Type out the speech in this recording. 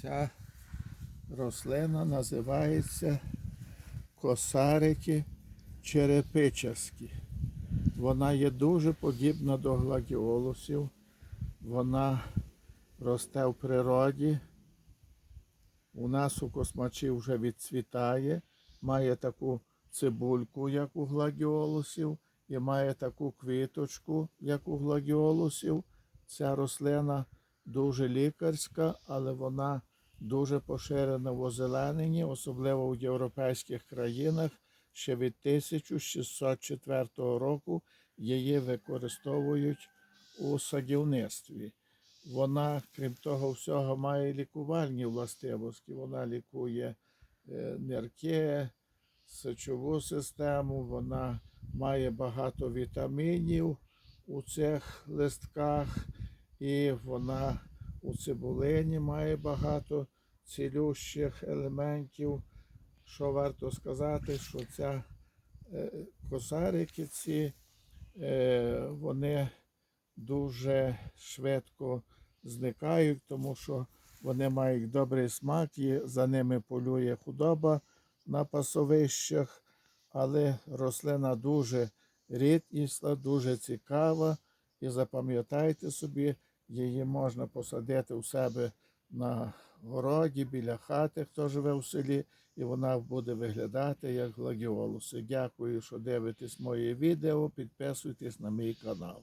Ця рослина називається косарики черепичаські. Вона є дуже подібна до гладіолусів. Вона росте в природі. У нас у космачів вже відцвітає, має таку цибульку, як у гладіолусів, і має таку квіточку, як у гладіолусів. Ця рослина дуже лікарська, але вона дуже поширена в озелененні, особливо в європейських країнах. Ще від 1604 року її використовують у садівництві. Вона, крім того всього, має лікувальні властивості. Вона лікує е, нирки, сечову систему, вона має багато вітамінів у цих листках, і вона у цибулині має багато цілющих елементів. Що варто сказати, що ця е, косарики ці, е, вони дуже швидко зникають, тому що вони мають добрий смак, і за ними полює худоба на пасовищах, але рослина дуже рідкісна, дуже цікава. І запам'ятайте собі, її можна посадити у себе на городі, біля хати, хто живе в селі, і вона буде виглядати як гладіолуси. Дякую, що дивитесь моє відео. Підписуйтесь на мій канал.